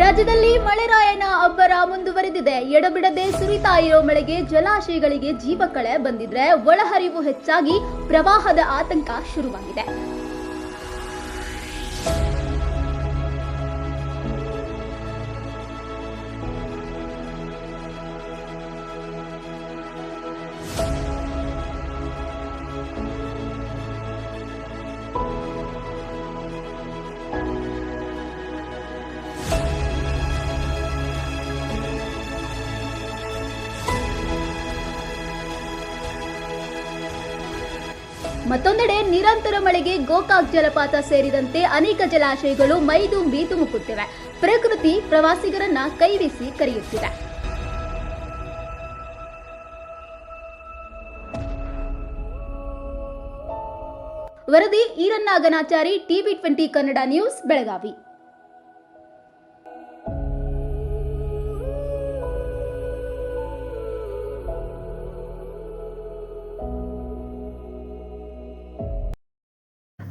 ರಾಜ್ಯದಲ್ಲಿ ಮಳೆರಾಯನ ಅಬ್ಬರ ಮುಂದುವರೆದಿದೆ. ಎಡಬಿಡದೆ ಸುರಿತಾ ಇರೋ ಮಳೆಗೆ ಜಲಾಶಯಗಳಿಗೆ ಜೀವಕಳೆ ಬಂದಿದ್ರೆ ಒಳಹರಿವು ಹೆಚ್ಚಾಗಿ ಪ್ರವಾಹದ ಆತಂಕ ಶುರುವಾಗಿದೆ. ಮತ್ತೊಂದೆಡೆ ನಿರಂತರ ಮಳೆಗೆ ಗೋಕಾಕ್ ಜಲಪಾತ ಸೇರಿದಂತೆ ಅನೇಕ ಜಲಾಶಯಗಳು ಮೈದುಂಬಿ ಧುಮುಕುತ್ತಿವೆ ಪ್ರಕೃತಿ ಪ್ರವಾಸಿಗರನ್ನ ಕೈಬೀಸಿ ಕರೆಯುತ್ತಿದೆ. ವರದಿ Erannaganachari Ganachari TV twenty Kannada news, Belagavi.